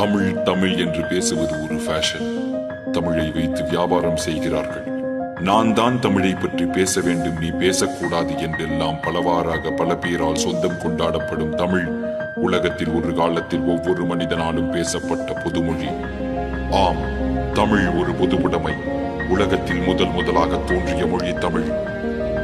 தமிழ் தமிழ் என்று பேசுவது ஒரு ஃபேஷன் தமிழை வைத்து வியாபாரம் செய்கிறார்கள். நான் தான் தமிழை பற்றி பேச வேண்டும் நீ பேசக்கூடாது என்றெல்லாம் பலவாறாக பல பேரால் சொந்தம் கொண்டாடப்படும் தமிழ் உலகத்தில் ஒரு காலத்தில் ஒவ்வொரு மனிதனாலும் பேசப்பட்ட பொதுமொழி. ஆம் தமிழ் ஒரு பொதுவுடைமை. உலகத்தில் முதல் முதலாக தோன்றிய மொழி தமிழ்.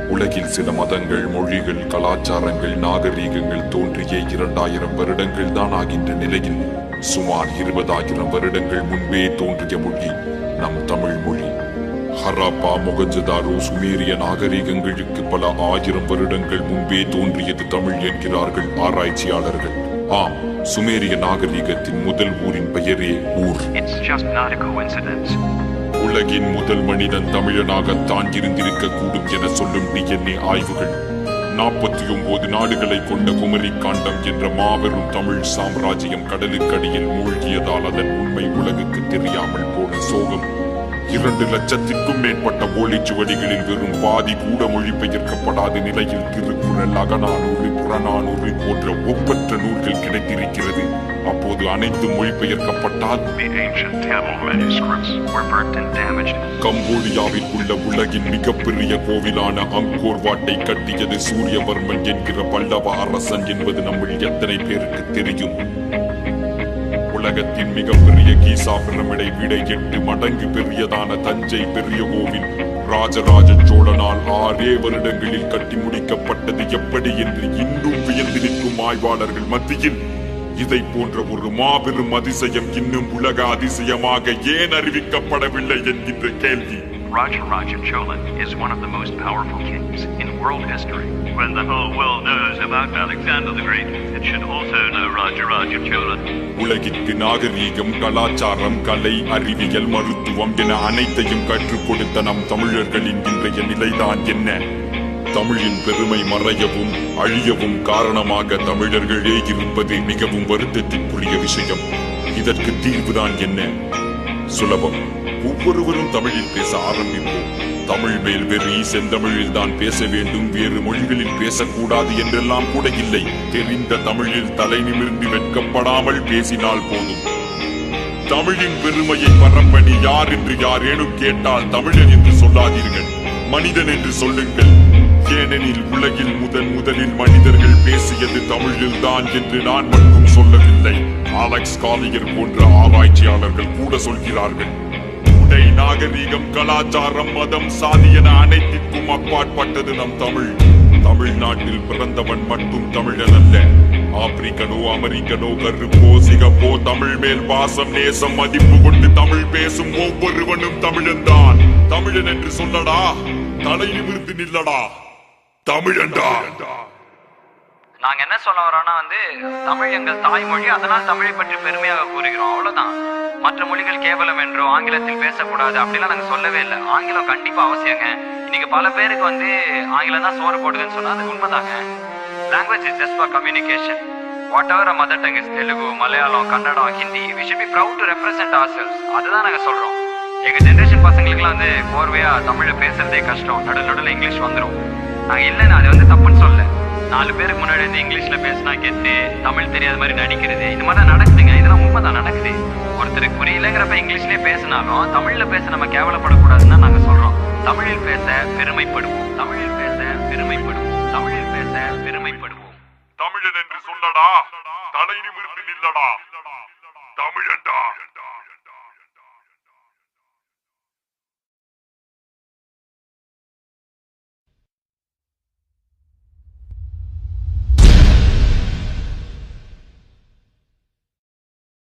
உலகில் சில மதங்கள் மொழிகள் கலாச்சாரங்கள் நாகரீகங்கள் தோன்றிய இரண்டாயிரம் வருடங்கள் தான் ஆகின்ற நிலையில் சுமார் இருபதாயிரம் வருடங்கள் முன்பே தோன்றிய மொழி நம் தமிழ் மொழி. ஹராப்பா மொகஞ்சதாரோ சுமேரிய நாகரீகங்களுக்கு பல ஆயிரம் வருடங்கள் முன்பே தோன்றியது தமிழ் என்கிறார்கள் ஆராய்ச்சியாளர்கள். ஆம் சுமேரிய நாகரீகத்தின் முதல் ஊரின் பெயரே ஊர். உலகின் முதல் மனிதன் தமிழனாகத்தான் இருந்திருக்க கூடும் என சொல்லும் டிஎன்ஏ ஆய்வுகள். நாற்பத்தி ஒன்பது நாடுகளை கொண்ட குமரி காண்டம் என்ற மாபெரும் தமிழ் சாம்ராஜ்யம் கடலுக்கடியில் மூழ்கியதால் அதன் உண்மை உலகுக்கு தெரியாமல் போன சோகம். இரண்டு லட்சத்திற்கும் மேற்பட்ட ஓலைச்சுவடிகளில் வெறும் பாதி கூட மொழிபெயர்க்கப்படாத நிலையில் திருக்குறள் அகநானூறு புறநானூறு போன்ற ஒப்பற்ற நூல்கள் கிடைத்திருக்கிறது. அப்போது அனைத்தும் மொழிபெயர்க்கப்பட்டால். கம்போடியாவில் உள்ள உலகின் மிகப்பெரிய கோவிலான அங்கோர் வாட்டை கட்டியது சூரியவர்மன் என்கிற பல்லவ அரசன் என்பது நம்மில் எத்தனை பேருக்கு தெரியும் உலகத்தின் மிகப்பெரிய கீசா பிரமிடை விட எட்டு மடங்கு பெரியதான தஞ்சை பெரிய கோவில் ராஜராஜ சோழனால் ஆறே வருடங்களில் கட்டி முடிக்கப்பட்டது எப்படி என்று இன்னும் வியந்து நிற்கும் ஆய்வாளர்கள் மத்தியில் இதை போன்ற ஒரு மாபெரும் அதிசயம் இன்னும் உலக அதிசயமாக ஏன் அறிவிக்கப்படவில்லை என்கின்ற கேள்வி Rajaraja Chola is one of the most powerful kings in world history. When the whole world knows about Alexander the Great, it should also know Rajaraja Chola. உலகிற்கு நாகரீகம் கலாச்சாரம் கலை அறிவியல் மருத்துவம் என அனைத்தையும் கற்றுக் கொடுத்த நம் தமிழர்களின் இன்றைய நிலைதான் என்ன தமிழின் பெருமை மறையவும் அழியவும் காரணமாக தமிழர்களே இருப்பது மிகவும் வருத்தத்திற்குரிய விஷயம். இதற்கு தீர்வுதான் என்ன? சுலபம். ஒவ்வொருவரும் தமிழில் பேச ஆரம்பிப்போம். தமிழ் மேல் வெறி செந்தமிழில் தான் பேச வேண்டும் வேறு மொழிகளில் பேசக்கூடாது என்றெல்லாம் கூட இல்லை. தெரிந்த தமிழில் தலை நிமிர்ந்து வெட்கப்படாமல் பேசினால் போதும். தமிழின் பெருமையை பரம்பணி யார் என்று யாரேனும் கேட்டால் தமிழன் என்று சொல்லாதீர்கள். மனிதன் என்று சொல்லுங்கள். ஏனெனில் உலகில் முதன் முதலில் மனிதர்கள் பேசியது தமிழில் தான் என்று நான் மட்டும் சொல்லவில்லை. அலெக்ஸ் காலியர் போன்ற ஆராய்ச்சியாளர்கள் கூட சொல்கிறார்கள். உடை நாகரீகம் கலாச்சாரம் மதம் சாதி என அனைத்திற்கும் அப்பாற்பட்டது நம் தமிழ். தமிழ்நாட்டில் பிறந்தவன் மட்டும் தமிழன் அல்ல ஆப்பிரிக்கனோ அமெரிக்கனோ கருப்போ சிகப்போ தமிழ் மேல் பாசம் நேசம் மதிப்பு கொண்டு தமிழ் பேசும் ஒவ்வொருவனும் தமிழன் தான் தமிழன் என்று சொல்லடா தலை நிமிர்ந்து நில்லடா. தமிழண்டா நாங்க என்ன சொல்ல வரோம்னா வந்து தமிழ் எங்கள் தாய்மொழி அதனால் தமிழை பற்றி பெருமையாக கூறுகிறோம். அவ்வளவுதான். மற்ற மொழிகள் கேவலம் என்றோ ஆங்கிலத்தில் பேசக்கூடாது அப்படிலாம் நாங்க சொல்லவே இல்லை. ஆங்கிலம் கண்டிப்பா அவசியங்க. இன்னைக்கு பல பேருக்கு வந்து ஆங்கிலம் தான் சோறு போடுதுன்னு சொன்னா அது உண்மைதாங்க. Language is just for communication whatever mother tongue is Telugu Malayalam Kannada Hindi we should be proud to represent ourselves அதுதான் நாங்க சொல்றோம். எங்க ஜென்ரேஷன் பசங்களுக்குலாம் வந்து கோர்வையா தமிழ்ல பேசுறதே கஷ்டம். நடு நடுவில் இங்கிலீஷ் வந்துடும் நாங்க நான் அது வந்து தப்புன்னு சொல்ல நாலு பேருக்கு முன்னாடி வந்து இங்கிலீஷ்ல பேசினா கெத்து தமிழ் தெரியாத மாதிரி நடிக்கிறது இந்த மாதிரி தான் நடக்குதுங்க. இதெல்லாம் உண்மைதான் நடக்குது. ஒருத்தருக்கு புரியலங்கிறப்ப இங்கிலீஷ்லயே பேசினாலும் தமிழ்ல பேச நம்ம கேவலப்படக்கூடாதுன்னு நாங்க சொல்றோம். தமிழில் பேச பெருமைப்படுவோம். தமிழில் பேச பெருமைப்படுவோம். தமிழில் பேச பெருமைப்படுவோம். தமிழன் என்று சொல்லடா தலை நிமிர்ந்து நில்லடா. தமிழன்டா.